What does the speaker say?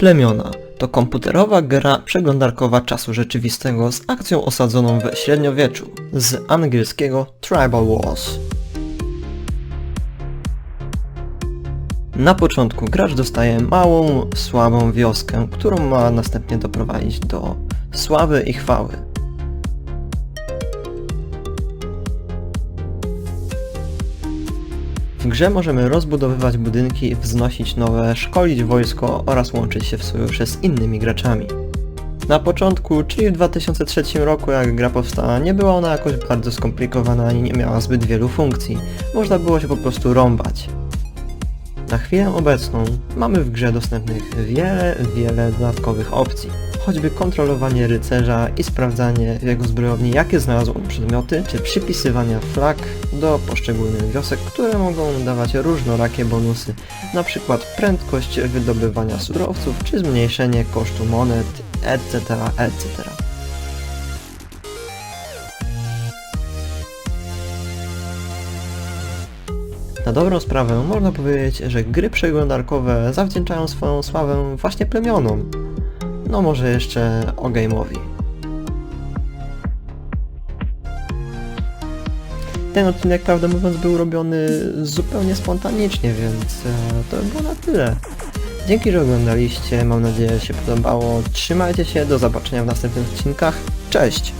Plemiona to komputerowa gra przeglądarkowa czasu rzeczywistego z akcją osadzoną w średniowieczu, z angielskiego Tribal Wars. Na początku gracz dostaje małą, słabą wioskę, którą ma następnie doprowadzić do sławy i chwały. W grze możemy rozbudowywać budynki, wznosić nowe, szkolić wojsko oraz łączyć się w sojusze z innymi graczami. Na początku, czyli w 2003 roku jak gra powstała, nie była ona jakoś bardzo skomplikowana ani nie miała zbyt wielu funkcji. Można było się po prostu rąbać. Na chwilę obecną mamy w grze dostępnych wiele, wiele dodatkowych opcji. Choćby kontrolowanie rycerza i sprawdzanie w jego zbrojowni jakie znalazł on przedmioty, czy przypisywania flag do poszczególnych wiosek, które mogą dawać różnorakie bonusy, przykład prędkość wydobywania surowców, czy zmniejszenie kosztu monet, etc., etc. Na dobrą sprawę można powiedzieć, że gry przeglądarkowe zawdzięczają swoją sławę właśnie plemionom. No może jeszcze Ogame'owi. Ten odcinek, prawdę mówiąc, był robiony zupełnie spontanicznie, więc e, to by było na tyle. Dzięki, że oglądaliście, mam nadzieję, że się podobało. Trzymajcie się, do zobaczenia w następnych odcinkach. Cześć!